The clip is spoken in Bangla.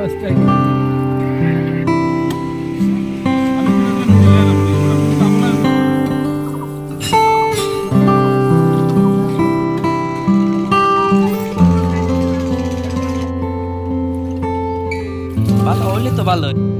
টাকা ভালো হলে তো ভালো।